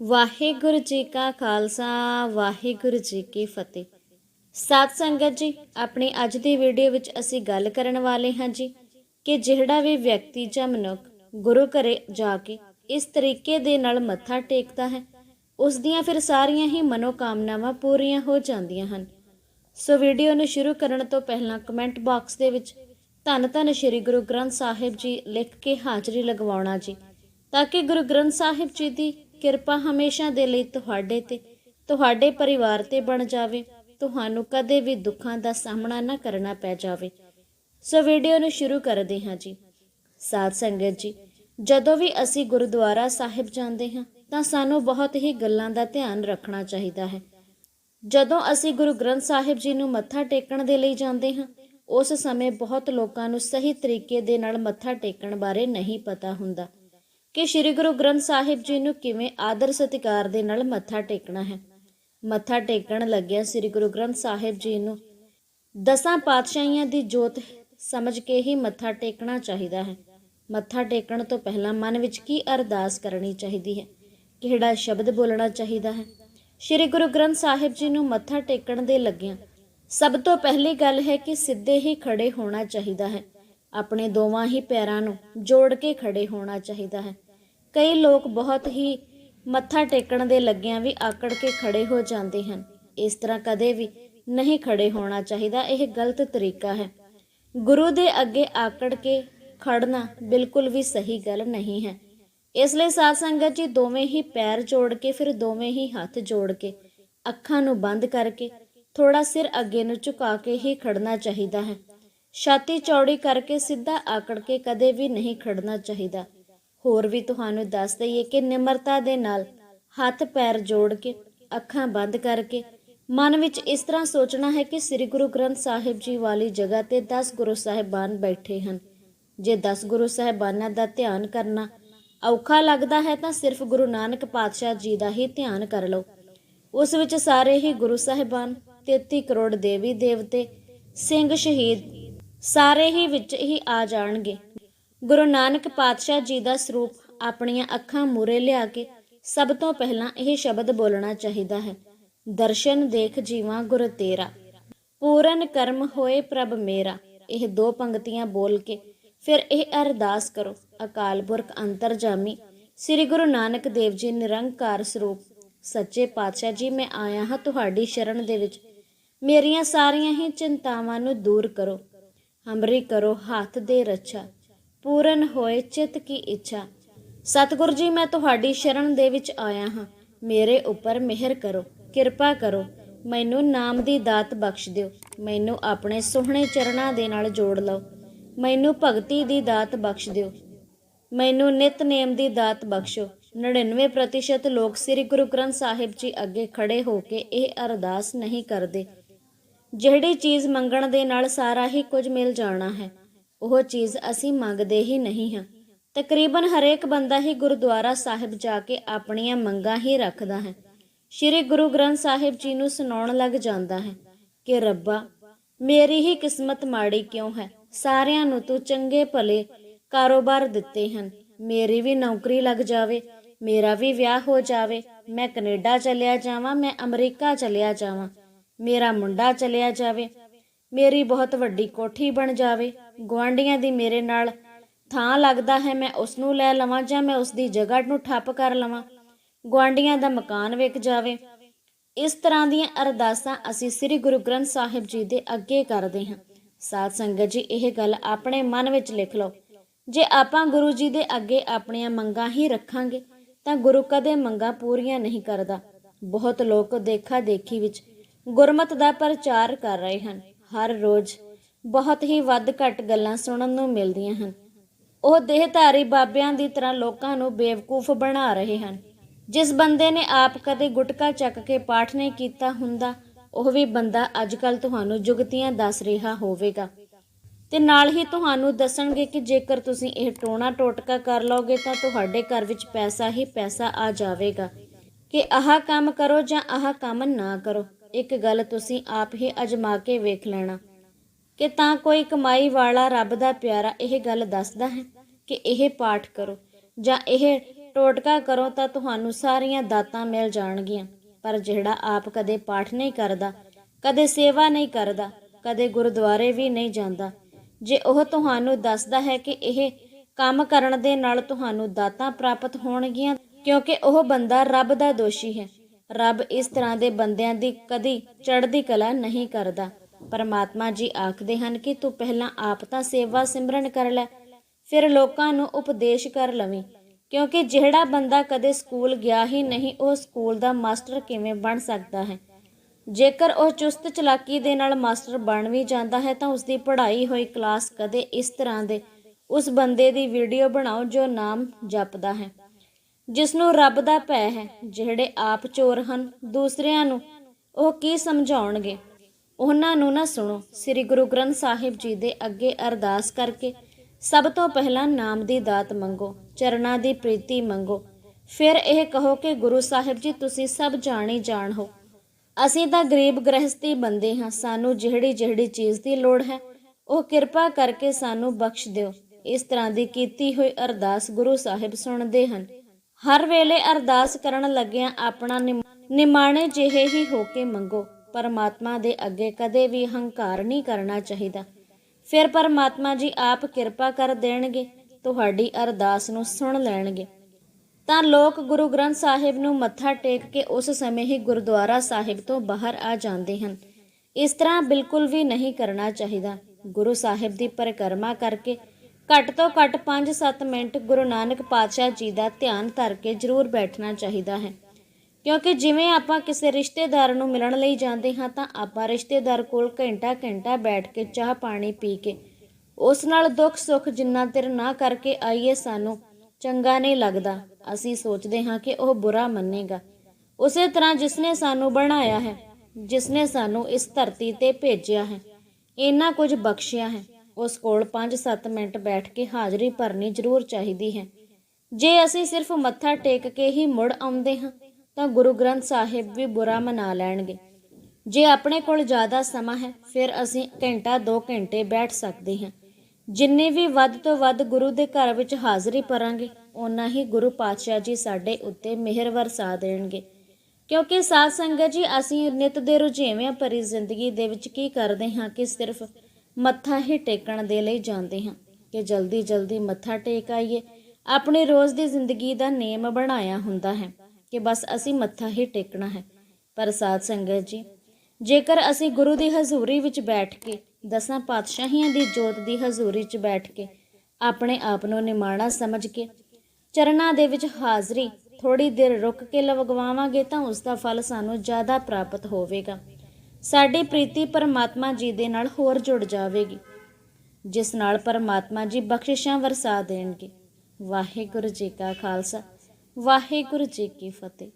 ਵਾਹਿਗੁਰੂ ਜੀ ਕਾ ਖਾਲਸਾ, ਵਾਹਿਗੁਰੂ ਜੀ ਕੀ ਫਤਿਹ। ਸਾਧ ਸੰਗਤ ਜੀ, ਆਪਣੀ ਅੱਜ ਦੀ ਵੀਡੀਓ ਵਿੱਚ ਅਸੀਂ ਗੱਲ ਕਰਨ ਵਾਲੇ ਹਾਂ ਜੀ ਕਿ ਜਿਹੜਾ ਵੀ ਵਿਅਕਤੀ ਜਾਂ ਮਨੁੱਖ ਗੁਰੂ ਘਰੇ ਜਾ ਕੇ ਇਸ ਤਰੀਕੇ ਦੇ ਨਾਲ ਮੱਥਾ ਟੇਕਦਾ ਹੈ, ਉਸ ਦੀਆਂ ਫਿਰ ਸਾਰੀਆਂ ਹੀ ਮਨੋਕਾਮਨਾਵਾਂ ਪੂਰੀਆਂ ਹੋ ਜਾਂਦੀਆਂ ਹਨ। ਸੋ ਵੀਡੀਓ ਨੂੰ ਸ਼ੁਰੂ ਕਰਨ ਤੋਂ ਪਹਿਲਾਂ ਕਮੈਂਟ ਬਾਕਸ ਦੇ ਵਿੱਚ ਧੰਨ ਧੰਨ ਸ਼੍ਰੀ ਗੁਰੂ ਗ੍ਰੰਥ ਸਾਹਿਬ ਜੀ ਲਿਖ ਕੇ ਹਾਜ਼ਰੀ ਲਗਵਾਉਣਾ ਜੀ, ਤਾਂ ਕਿ ਗੁਰੂ ਗ੍ਰੰਥ ਸਾਹਿਬ ਜੀ ਦੀ ਕਿਰਪਾ ਹਮੇਸ਼ਾ ਦੇ ਲਈ ਤੁਹਾਡੇ ਤੇ, ਤੁਹਾਡੇ ਪਰਿਵਾਰ ਤੇ ਬਣ ਜਾਵੇ। ਤੁਹਾਨੂੰ ਕਦੇ ਵੀ ਦੁੱਖਾਂ ਦਾ ਸਾਹਮਣਾ ਨਾ ਕਰਨਾ ਪੈ ਜਾਵੇ। ਸੋ ਵੀਡੀਓ ਨੂੰ ਸ਼ੁਰੂ ਕਰਦੇ ਹਾਂ ਜੀ। ਸਾਧ ਸੰਗਤ ਜੀ, ਜਦੋਂ ਵੀ ਅਸੀਂ ਗੁਰਦੁਆਰਾ ਸਾਹਿਬ ਜਾਂਦੇ ਹਾਂ, ਤਾਂ ਸਾਨੂੰ ਬਹੁਤ ਹੀ ਗੱਲਾਂ ਦਾ ਧਿਆਨ ਰੱਖਣਾ ਚਾਹੀਦਾ ਹੈ। ਜਦੋਂ ਅਸੀਂ ਗੁਰੂ ਗ੍ਰੰਥ ਸਾਹਿਬ ਜੀ ਨੂੰ ਮੱਥਾ ਟੇਕਣ ਦੇ ਲਈ ਜਾਂਦੇ ਹਾਂ, ਉਸ ਸਮੇਂ ਬਹੁਤ ਲੋਕਾਂ ਨੂੰ ਸਹੀ ਤਰੀਕੇ ਦੇ ਨਾਲ ਮੱਥਾ ਟੇਕਣ ਬਾਰੇ ਨਹੀਂ ਪਤਾ ਹੁੰਦਾ। ਕਿ ਸ੍ਰੀ ਗੁਰੂ ਗ੍ਰੰਥ ਸਾਹਿਬ ਜੀ ਨੂੰ ਕਿਵੇਂ ਆਦਰ ਸਤਿਕਾਰ ਦੇ ਨਾਲ ਮੱਥਾ ਟੇਕਣਾ ਹੈ। ਮੱਥਾ ਟੇਕਣ ਲੱਗਿਆ ਸ੍ਰੀ ਗੁਰੂ ਗ੍ਰੰਥ ਸਾਹਿਬ ਜੀ ਨੂੰ ਦਸਾਂ ਪਾਤਸ਼ਾਹੀਆਂ ਦੀ ਜੋਤ ਸਮਝ ਕੇ ਹੀ ਮੱਥਾ ਟੇਕਣਾ ਚਾਹੀਦਾ ਹੈ। ਮੱਥਾ ਟੇਕਣ ਤੋਂ ਪਹਿਲਾਂ ਮਨ ਵਿੱਚ ਕੀ ਅਰਦਾਸ ਕਰਨੀ ਚਾਹੀਦੀ ਹੈ? ਕਿਹੜਾ ਸ਼ਬਦ ਬੋਲਣਾ ਚਾਹੀਦਾ ਹੈ? ਸ੍ਰੀ ਗੁਰੂ ਗ੍ਰੰਥ ਸਾਹਿਬ ਜੀ ਨੂੰ ਮੱਥਾ ਟੇਕਣ ਦੇ ਲੱਗਿਆਂ ਸਭ ਤੋਂ ਪਹਿਲੀ ਗੱਲ ਹੈ ਕਿ ਸਿੱਧੇ ਹੀ ਖੜੇ ਹੋਣਾ ਚਾਹੀਦਾ ਹੈ। ਆਪਣੇ ਦੋਵਾਂ ਹੀ ਪੈਰਾਂ ਨੂੰ ਜੋੜ ਕੇ ਖੜੇ ਹੋਣਾ ਚਾਹੀਦਾ ਹੈ। ਕਈ ਲੋਕ ਬਹੁਤ ਹੀ ਮੱਥਾ ਟੇਕਣ ਦੇ ਲੱਗਿਆਂ ਵੀ ਆਕੜ ਕੇ ਖੜੇ ਹੋ ਜਾਂਦੇ ਹਨ। ਇਸ ਤਰ੍ਹਾਂ ਕਦੇ ਵੀ ਨਹੀਂ ਖੜੇ ਹੋਣਾ ਚਾਹੀਦਾ, ਇਹ ਗਲਤ ਤਰੀਕਾ ਹੈ। ਗੁਰੂ ਦੇ ਅੱਗੇ ਆਕੜ ਕੇ ਖੜਨਾ ਬਿਲਕੁਲ ਵੀ ਸਹੀ ਗੱਲ ਨਹੀਂ ਹੈ। ਇਸ ਲਈ ਸਾਧ ਸੰਗਤ ਜੀ ਦੋਵੇਂ ਹੀ ਪੈਰ ਜੋੜ ਕੇ, ਫਿਰ ਦੋਵੇਂ ਹੀ ਹੱਥ ਜੋੜ ਕੇ, ਅੱਖਾਂ ਨੂੰ ਬੰਦ ਕਰਕੇ ਥੋੜਾ ਸਿਰ ਅੱਗੇ ਨੂੰ ਝੁਕਾ ਕੇ ਹੀ ਖੜਨਾ ਚਾਹੀਦਾ ਹੈ। ਛਾਤੀ ਚੌੜੀ ਕਰਕੇ ਸਿੱਧਾ ਆਕੜ ਕੇ ਕਦੇ ਵੀ ਨਹੀਂ ਖੜਨਾ ਚਾਹੀਦਾ। ਹੋਰ ਵੀ ਤੁਹਾਨੂੰ ਦੱਸ ਦਈਏ ਕਿ ਨਿਮਰਤਾ ਦੇ ਨਾਲ ਹੱਥ ਪੈਰ ਜੋੜ ਕੇ, ਅੱਖਾਂ ਬੰਦ ਕਰਕੇ, ਮਨ ਵਿੱਚ ਇਸ ਤਰ੍ਹਾਂ ਸੋਚਣਾ ਹੈ ਕਿ ਸ੍ਰੀ ਗੁਰੂ ਗ੍ਰੰਥ ਸਾਹਿਬ ਜੀ ਵਾਲੀ ਜਗ੍ਹਾ ਤੇ 10 ਗੁਰੂ ਸਾਹਿਬਾਨ ਬੈਠੇ ਹਨ। ਜੇ 10 ਗੁਰੂ ਸਾਹਿਬਾਨਾਂ ਦਾ ਧਿਆਨ ਕਰਨਾ ਔਖਾ ਲੱਗਦਾ ਹੈ ਤਾਂ ਸਿਰਫ ਗੁਰੂ ਨਾਨਕ ਪਾਤਸ਼ਾਹ ਜੀ ਦਾ ਹੀ ਧਿਆਨ ਕਰ ਲਓ। ਉਸ ਵਿੱਚ ਸਾਰੇ ਹੀ ਗੁਰੂ ਸਾਹਿਬਾਨ 33 ਕਰੋੜ ਦੇਵੀ ਦੇਵਤੇ ਸਿੰਘ ਸ਼ਹੀਦ ਸਾਰੇ ਹੀ ਵਿੱਚ ਹੀ ਆ ਜਾਣਗੇ। ਗੁਰੂ ਨਾਨਕ ਪਾਤਸ਼ਾਹ ਜੀ ਦਾ ਸਰੂਪ ਆਪਣੀਆਂ ਅੱਖਾਂ ਮੂਰੇ ਲਿਆ ਕੇ ਸਭ ਤੋਂ ਪਹਿਲਾਂ ਇਹ ਸ਼ਬਦ ਬੋਲਣਾ ਚਾਹੀਦਾ ਹੈ। ਦਰਸ਼ਨ ਦੇਖ ਜੀਵਾਂ ਗੁਰ ਤੇਰਾ। ਪੂਰਨ ਕਰਮ ਹੋਏ ਪ੍ਰਭ ਮੇਰਾ। ਇਹ ਦੋ ਪੰਕਤੀਆਂ ਬੋਲ ਕੇ ਫਿਰ ਇਹ ਅਰਦਾਸ ਕਰੋ। ਅਕਾਲ ਪੁਰਖ ਅੰਤਰਜਾਮੀ। ਸ੍ਰੀ ਗੁਰੂ ਨਾਨਕ ਦੇਵ ਜੀ ਨਿਰੰਕਾਰ ਸਰੂਪ। ਸੱਚੇ ਪਾਤਸ਼ਾਹ ਜੀ, ਮੈਂ ਆਇਆ ਹਾਂ ਤੁਹਾਡੀ ਸ਼ਰਨ ਦੇ ਵਿੱਚ। ਮੇਰੀਆਂ ਸਾਰੀਆਂ ਹੀ ਚਿੰਤਾਵਾਂ ਨੂੰ ਦੂਰ ਕਰੋ। ਹਮਰੀ ਕਰੋ ਹੱਥ ਦੇ ਰੱਛਾ, ਪੂਰਨ ਹੋਏ ਚਿਤ ਕੀ ਇੱਛਾ। ਸਤਿਗੁਰ ਜੀ, ਮੈਂ ਤੁਹਾਡੀ ਸ਼ਰਨ ਦੇ ਵਿੱਚ ਆਇਆ ਹਾਂ। ਮੇਰੇ ਉੱਪਰ ਮਿਹਰ ਕਰੋ, ਕਿਰਪਾ ਕਰੋ। ਮੈਨੂੰ ਨਾਮ ਦੀ ਦਾਤ ਬਖਸ਼ ਦਿਓ। ਮੈਨੂੰ ਆਪਣੇ ਸੋਹਣੇ ਚਰਨਾਂ ਦੇ ਨਾਲ ਜੋੜ ਲਓ। ਮੈਨੂੰ ਭਗਤੀ ਦੀ ਦਾਤ ਬਖਸ਼ ਦਿਓ। ਮੈਨੂੰ ਨਿਤਨੇਮ ਦੀ ਦਾਤ ਬਖਸ਼ੋ। 99% ਲੋਕ ਸ੍ਰੀ ਗੁਰੂ ਗ੍ਰੰਥ ਸਾਹਿਬ ਜੀ ਅੱਗੇ ਖੜੇ ਹੋ ਕੇ ਇਹ ਅਰਦਾਸ ਨਹੀਂ ਕਰਦੇ। ਜਿਹੜੀ ਚੀਜ਼ ਮੰਗਣ ਦੇ ਨਾਲ ਸਾਰਾ ਹੀ ਕੁਝ ਮਿਲ ਜਾਣਾ ਹੈ, ਉਹ ਚੀਜ਼ ਅਸੀਂ ਮੰਗਦੇ ਹੀ ਨਹੀਂ ਹਾਂ। ਤਕਰੀਬਨ ਹਰੇਕ ਬੰਦਾ ਹੀ ਗੁਰਦੁਆਰਾ ਸਾਹਿਬ ਜਾ ਕੇ ਆਪਣੀਆਂ ਮੰਗਾਂ ਹੀ ਰੱਖਦਾ ਹੈ। ਸ੍ਰੀ ਗੁਰੂ ਗ੍ਰੰਥ ਸਾਹਿਬ ਜੀ ਨੂੰ ਸੁਣਾਉਣ ਲੱਗ ਜਾਂਦਾ ਹੈ ਕਿ, ਰੱਬਾ, ਮੇਰੀ ਹੀ ਕਿਸਮਤ ਮਾੜੀ ਕਿਉਂ ਹੈ? ਸਾਰਿਆਂ ਨੂੰ ਤੂੰ ਚੰਗੇ ਭਲੇ ਕਾਰੋਬਾਰ ਦਿੱਤੇ ਹਨ। ਮੇਰੀ ਵੀ ਨੌਕਰੀ ਲੱਗ ਜਾਵੇ, ਮੇਰਾ ਵੀ ਵਿਆਹ ਹੋ ਜਾਵੇ, ਮੈਂ ਕੈਨੇਡਾ ਚਲਿਆ ਜਾਵਾਂ, ਮੈਂ ਅਮਰੀਕਾ ਚਲਿਆ ਜਾਵਾਂ। ਮੇਰਾ ਮੁੰਡਾ ਚਲਿਆ ਜਾਵੇ, ਮੇਰੀ ਬਹੁਤ ਵੱਡੀ ਕੋਠੀ ਬਣ ਜਾਵੇ, ਗੁਆਂਢੀਆਂ ਦੀ ਮੇਰੇ ਨਾਲ ਥਾਂ ਲੱਗਦਾ ਹੈ, ਮੈਂ ਉਸ ਨੂੰ ਲੈ ਲਵਾਂ ਜਾਂ ਮੈਂ ਉਸ ਦੀ ਜਗ੍ਹਾ ਨੂੰ ਠੱਪ ਕਰ ਲਵਾਂ। ਗੁਆਂਢੀਆਂ ਦਾ ਮਕਾਨ ਵਿਕ ਜਾਵੇ। ਇਸ ਤਰ੍ਹਾਂ ਦੀਆਂ ਅਰਦਾਸਾਂ ਅਸੀਂ ਸ੍ਰੀ ਗੁਰੂ ਗ੍ਰੰਥ ਸਾਹਿਬ ਜੀ ਦੇ ਅੱਗੇ ਕਰਦੇ ਹਾਂ। ਸਾਧ ਸੰਗਤ ਜੀ, ਇਹ ਗੱਲ ਆਪਣੇ ਮਨ ਵਿੱਚ ਲਿਖ ਲਓ। ਜੇ ਆਪਾਂ ਗੁਰੂ ਜੀ ਦੇ ਅੱਗੇ ਆਪਣੀਆਂ ਮੰਗਾਂ ਹੀ ਰੱਖਾਂਗੇ, ਤਾਂ ਗੁਰੂ ਕਦੇ ਮੰਗਾਂ ਪੂਰੀਆਂ ਨਹੀਂ ਕਰਦਾ। ਬਹੁਤ ਲੋਕ ਦੇਖਾ ਦੇਖੀ ਵਿੱਚ ਗੁਰਮਤ ਦਾ ਪ੍ਰਚਾਰ ਕਰ ਰਹੇ ਹਨ। ਹਰ ਰੋਜ਼ ਬਹੁਤ ਹੀ ਵੱਧ ਘੱਟ ਗੱਲਾਂ ਸੁਣਨ ਨੂੰ ਮਿਲਦੀਆਂ ਹਨ। ਉਹ ਦੇਹਧਾਰੀ ਬਾਬਿਆਂ ਦੀ ਤਰ੍ਹਾਂ ਲੋਕਾਂ ਨੂੰ ਬੇਵਕੂਫ ਬਣਾ ਰਹੇ ਹਨ। ਜਿਸ ਬੰਦੇ ਨੇ ਆਪ ਕਦੇ ਗੁਟਕਾ ਚੱਕ ਕੇ ਪਾਠ ਨਹੀਂ ਕੀਤਾ ਹੁੰਦਾ, ਉਹ ਵੀ ਬੰਦਾ ਅੱਜਕੱਲ ਤੁਹਾਨੂੰ ਜੁਗਤੀਆਂ ਦੱਸ ਰਿਹਾ ਹੋਵੇਗਾ। ਤੇ ਨਾਲ ਹੀ ਤੁਹਾਨੂੰ ਦੱਸਣਗੇ ਕਿ ਜੇਕਰ ਤੁਸੀਂ ਇਹ ਟੋਣਾ ਟੋਟਕਾ ਕਰ ਲਓਗੇ ਤਾਂ ਤੁਹਾਡੇ ਘਰ ਵਿੱਚ ਪੈਸਾ ਹੀ ਪੈਸਾ ਆ ਜਾਵੇਗਾ। ਕਿ ਆਹ ਕੰਮ ਕਰੋ ਜਾਂ ਆਹ ਕੰਮ ਨਾ ਕਰੋ। ਇੱਕ ਗੱਲ ਤੁਸੀਂ ਆਪ ਹੀ ਅਜਮਾ ਕੇ ਵੇਖ ਲੈਣਾ। ਕਿ ਤਾਂ ਕੋਈ ਕਮਾਈ ਵਾਲਾ ਰੱਬ ਦਾ ਪਿਆਰਾ ਇਹ ਗੱਲ ਦੱਸਦਾ ਹੈ ਕਿ ਇਹ ਪਾਠ ਕਰੋ ਜਾਂ ਇਹ ਟੋਟਕਾ ਕਰੋ ਤਾਂ ਤੁਹਾਨੂੰ ਸਾਰੀਆਂ ਦਾਤਾਂ ਮਿਲ ਜਾਣਗੀਆਂ। ਪਰ ਜਿਹੜਾ ਆਪ ਕਦੇ ਪਾਠ ਨਹੀਂ ਕਰਦਾ, ਕਦੇ ਸੇਵਾ ਨਹੀਂ ਕਰਦਾ, ਕਦੇ ਗੁਰਦੁਆਰੇ ਵੀ ਨਹੀਂ ਜਾਂਦਾ, ਜੇ ਉਹ ਤੁਹਾਨੂੰ ਦੱਸਦਾ ਹੈ ਕਿ ਇਹ ਕੰਮ ਕਰਨ ਦੇ ਨਾਲ ਤੁਹਾਨੂੰ ਦਾਤਾਂ ਪ੍ਰਾਪਤ ਹੋਣਗੀਆਂ ਕਿਉਂਕਿ ਉਹ ਬੰਦਾ ਰੱਬ ਦਾ ਦੋਸ਼ੀ ਹੈ। ਰੱਬ ਇਸ ਤਰ੍ਹਾਂ ਦੇ ਬੰਦਿਆਂ ਦੀ ਕਦੀ ਚੜ੍ਹਦੀ ਕਲਾ ਨਹੀਂ ਕਰਦਾ। ਪਰਮਾਤਮਾ ਜੀ ਆਖਦੇ ਹਨ ਕਿ ਤੂੰ ਪਹਿਲਾਂ ਆਪ ਤਾਂ ਸੇਵਾ ਸਿਮਰਨ ਕਰ ਲੈ, ਫਿਰ ਲੋਕਾਂ ਨੂੰ ਉਪਦੇਸ਼ ਕਰ ਲਵੀਂ। ਕਿਉਂਕਿ ਜਿਹੜਾ ਬੰਦਾ ਕਦੇ ਸਕੂਲ ਗਿਆ ਹੀ ਨਹੀਂ, ਉਹ ਸਕੂਲ ਦਾ ਮਾਸਟਰ ਕਿਵੇਂ ਬਣ ਸਕਦਾ ਹੈ? ਜੇਕਰ ਉਹ ਚੁਸਤ ਚਲਾਕੀ ਦੇ ਨਾਲ ਮਾਸਟਰ ਬਣ ਵੀ ਜਾਂਦਾ ਹੈ, ਤਾਂ ਉਸ ਦੀ ਪੜ੍ਹਾਈ ਹੋਈ ਕਲਾਸ ਕਦੇ ਇਸ ਤਰ੍ਹਾਂ ਦੇ ਉਸ ਬੰਦੇ ਦੀ ਵੀਡੀਓ ਬਣਾਓ ਜੋ ਨਾਮ ਜਪਦਾ ਹੈ। ਜਿਸ ਨੂੰ ਰੱਬ ਦਾ ਭੈ ਹੈ, ਜਿਹੜੇ ਆਪ ਚੋਰ ਹਨ, ਦੂਸਰਿਆਂ ਨੂੰ ਉਹ ਕੀ ਸਮਝਾਉਣਗੇ? ਉਹਨਾਂ ਨੂੰ ਨਾ ਸੁਣੋ। ਸ੍ਰੀ ਗੁਰੂ ਗ੍ਰੰਥ ਸਾਹਿਬ ਜੀ ਦੇ ਅੱਗੇ ਅਰਦਾਸ ਕਰਕੇ ਸਭ ਤੋਂ ਪਹਿਲਾਂ ਨਾਮ ਦੀ ਦਾਤ ਮੰਗੋ, ਚਰਨਾਂ ਦੀ ਪ੍ਰੀਤੀ ਮੰਗੋ। ਫਿਰ ਇਹ ਕਹੋ ਕਿ ਗੁਰੂ ਸਾਹਿਬ ਜੀ, ਤੁਸੀਂ ਸਭ ਜਾਣੀ ਜਾਣ ਹੋ। ਅਸੀਂ ਤਾਂ ਗਰੀਬ ਗ੍ਰਹਸਤੀ ਬੰਦੇ ਹਾਂ। ਸਾਨੂੰ ਜਿਹੜੀ ਜਿਹੜੀ ਚੀਜ਼ ਦੀ ਲੋੜ ਹੈ, ਉਹ ਕਿਰਪਾ ਕਰਕੇ ਸਾਨੂੰ ਬਖਸ਼ ਦਿਓ। ਇਸ ਤਰ੍ਹਾਂ ਦੀ ਕੀਤੀ ਹੋਈ ਅਰਦਾਸ ਗੁਰੂ ਸਾਹਿਬ ਸੁਣਦੇ ਹਨ। ਹਰ ਵੇਲੇ ਅਰਦਾਸ ਕਰਨ ਲੱਗਿਆਂ ਆਪਣਾ ਨਿਮ- ਨਿਮਾਣੇ ਜਿਹੇ ਹੀ ਹੋ ਕੇ ਮੰਗੋ। ਪਰਮਾਤਮਾ ਦੇ ਅੱਗੇ ਕਦੇ ਵੀ ਹੰਕਾਰ ਨਹੀਂ ਕਰਨਾ ਚਾਹੀਦਾ। ਫਿਰ ਪਰਮਾਤਮਾ ਜੀ ਆਪ ਕਿਰਪਾ ਕਰ ਦੇਣਗੇ, ਤੁਹਾਡੀ ਅਰਦਾਸ ਨੂੰ ਸੁਣ ਲੈਣਗੇ। ਤਾਂ ਲੋਕ ਗੁਰੂ ਗ੍ਰੰਥ ਸਾਹਿਬ ਨੂੰ ਮੱਥਾ ਟੇਕ ਕੇ ਉਸ ਸਮੇਂ ਹੀ ਗੁਰਦੁਆਰਾ ਸਾਹਿਬ ਤੋਂ ਬਾਹਰ ਆ ਜਾਂਦੇ ਹਨ। ਇਸ ਤਰ੍ਹਾਂ ਬਿਲਕੁਲ ਵੀ ਨਹੀਂ ਕਰਨਾ ਚਾਹੀਦਾ। ਗੁਰੂ ਸਾਹਿਬ ਦੀ ਪਰਿਕਰਮਾ ਕਰਕੇ ਘੱਟ ਤੋਂ ਘੱਟ 5-7 ਮਿੰਟ ਗੁਰੂ ਨਾਨਕ ਪਾਤਸ਼ਾਹ ਜੀ ਦਾ ਧਿਆਨ ਧਰ ਕੇ ਜ਼ਰੂਰ ਬੈਠਣਾ ਚਾਹੀਦਾ ਹੈ। ਕਿਉਂਕਿ ਜਿਵੇਂ ਆਪਾਂ ਕਿਸੇ ਰਿਸ਼ਤੇਦਾਰ ਨੂੰ ਮਿਲਣ ਲਈ ਜਾਂਦੇ ਹਾਂ, ਤਾਂ ਆਪਾਂ ਰਿਸ਼ਤੇਦਾਰ ਕੋਲ ਘੰਟਾ ਘੰਟਾ ਬੈਠ ਕੇ ਚਾਹ ਪਾਣੀ ਪੀ ਕੇ ਉਸ ਨਾਲ ਦੁੱਖ ਸੁੱਖ ਜਿੰਨਾ ਚਿਰ ਨਾ ਕਰਕੇ ਆਈਏ ਸਾਨੂੰ ਚੰਗਾ ਨਹੀਂ ਲੱਗਦਾ। ਅਸੀਂ ਸੋਚਦੇ ਹਾਂ ਕਿ ਉਹ ਬੁਰਾ ਮੰਨੇਗਾ। ਉਸੇ ਤਰ੍ਹਾਂ ਜਿਸਨੇ ਸਾਨੂੰ ਬਣਾਇਆ ਹੈ, ਜਿਸਨੇ ਸਾਨੂੰ ਇਸ ਧਰਤੀ ਤੇ ਭੇਜਿਆ ਹੈ ਇੰਨਾ ਕੁਝ ਬਖਸ਼ਿਆ ਹੈ। ਉਸ ਕੋਲ 5-7 ਮਿੰਟ ਬੈਠ ਕੇ ਹਾਜ਼ਰੀ ਭਰਨੀ ਜ਼ਰੂਰ ਚਾਹੀਦੀ ਹੈ। ਜੇ ਅਸੀਂ ਸਿਰਫ ਮੱਥਾ ਟੇਕ ਕੇ ਹੀ ਮੁੜ ਆਉਂਦੇ ਹਾਂ, ਤਾਂ ਗੁਰੂ ਗ੍ਰੰਥ ਸਾਹਿਬ ਵੀ ਬੁਰਾ ਮਨਾ ਲੈਣਗੇ। ਜੇ ਆਪਣੇ ਕੋਲ ਜ਼ਿਆਦਾ ਸਮਾਂ ਹੈ, ਫਿਰ ਅਸੀਂ ਘੰਟਾ 2 ਘੰਟੇ ਬੈਠ ਸਕਦੇ ਹਾਂ। ਜਿੰਨੇ ਵੀ ਵੱਧ ਤੋਂ ਵੱਧ ਗੁਰੂ ਦੇ ਘਰ ਵਿੱਚ ਹਾਜ਼ਰੀ ਭਰਾਂਗੇ, ਓਨਾ ਹੀ ਗੁਰੂ ਪਾਤਸ਼ਾਹ ਜੀ ਸਾਡੇ ਉੱਤੇ ਮਿਹਰ ਵਰਸਾ ਦੇਣਗੇ। ਕਿਉਂਕਿ ਸਾਧ ਸੰਗਤ ਜੀ, ਅਸੀਂ ਨਿਤ ਦੇ ਰੁਝੇਵਿਆਂ ਭਰੀ ਜ਼ਿੰਦਗੀ ਦੇ ਵਿੱਚ ਕੀ ਕਰਦੇ ਹਾਂ ਕਿ ਸਿਰਫ ਮੱਥਾ ਹੀ ਟੇਕਣ ਦੇ ਲਈ ਜਾਂਦੇ ਹਾਂ ਕਿ ਜਲਦੀ ਜਲਦੀ ਮੱਥਾ ਟੇਕ ਆਈਏ। ਆਪਣੀ ਰੋਜ਼ ਦੀ ਜ਼ਿੰਦਗੀ ਦਾ ਨੇਮ ਬਣਾਇਆ ਹੁੰਦਾ ਹੈ ਕਿ ਬਸ ਅਸੀਂ ਮੱਥਾ ਹੀ ਟੇਕਣਾ ਹੈ। ਪਰ ਸਾਧ ਸੰਗਤ ਜੀ, ਜੇਕਰ ਅਸੀਂ ਗੁਰੂ ਦੀ ਹਜ਼ੂਰੀ ਵਿੱਚ ਬੈਠ ਕੇ, ਦਸਾਂ ਪਾਤਸ਼ਾਹੀਆਂ ਦੀ ਜੋਤ ਦੀ ਹਜ਼ੂਰੀ 'ਚ ਬੈਠ ਕੇ, ਆਪਣੇ ਆਪ ਨੂੰ ਨਿਮਾਣਾ ਸਮਝ ਕੇ, ਚਰਨਾਂ ਦੇ ਵਿੱਚ ਹਾਜ਼ਰੀ ਥੋੜੀ ਦੇਰ ਰੁਕ ਕੇ ਲਵਗਵਾਵਾਂਗੇ ਤਾਂ ਉਸ ਦਾ ਫਲ ਸਾਨੂੰ ਜ਼ਿਆਦਾ ਪ੍ਰਾਪਤ ਹੋਵੇਗਾ। ਸਾਡੀ ਪ੍ਰੀਤੀ ਪਰਮਾਤਮਾ ਜੀ ਦੇ ਨਾਲ ਹੋਰ ਜੁੜ ਜਾਵੇਗੀ, ਜਿਸ ਨਾਲ ਪਰਮਾਤਮਾ ਜੀ ਬਖਸ਼ਿਸ਼ਾਂ ਵਰਸਾ ਦੇਣਗੇ। ਵਾਹਿਗੁਰੂ ਜੀ ਕਾ ਖਾਲਸਾ, ਵਾਹਿਗੁਰੂ ਜੀ ਕੀ ਫਤਿਹ।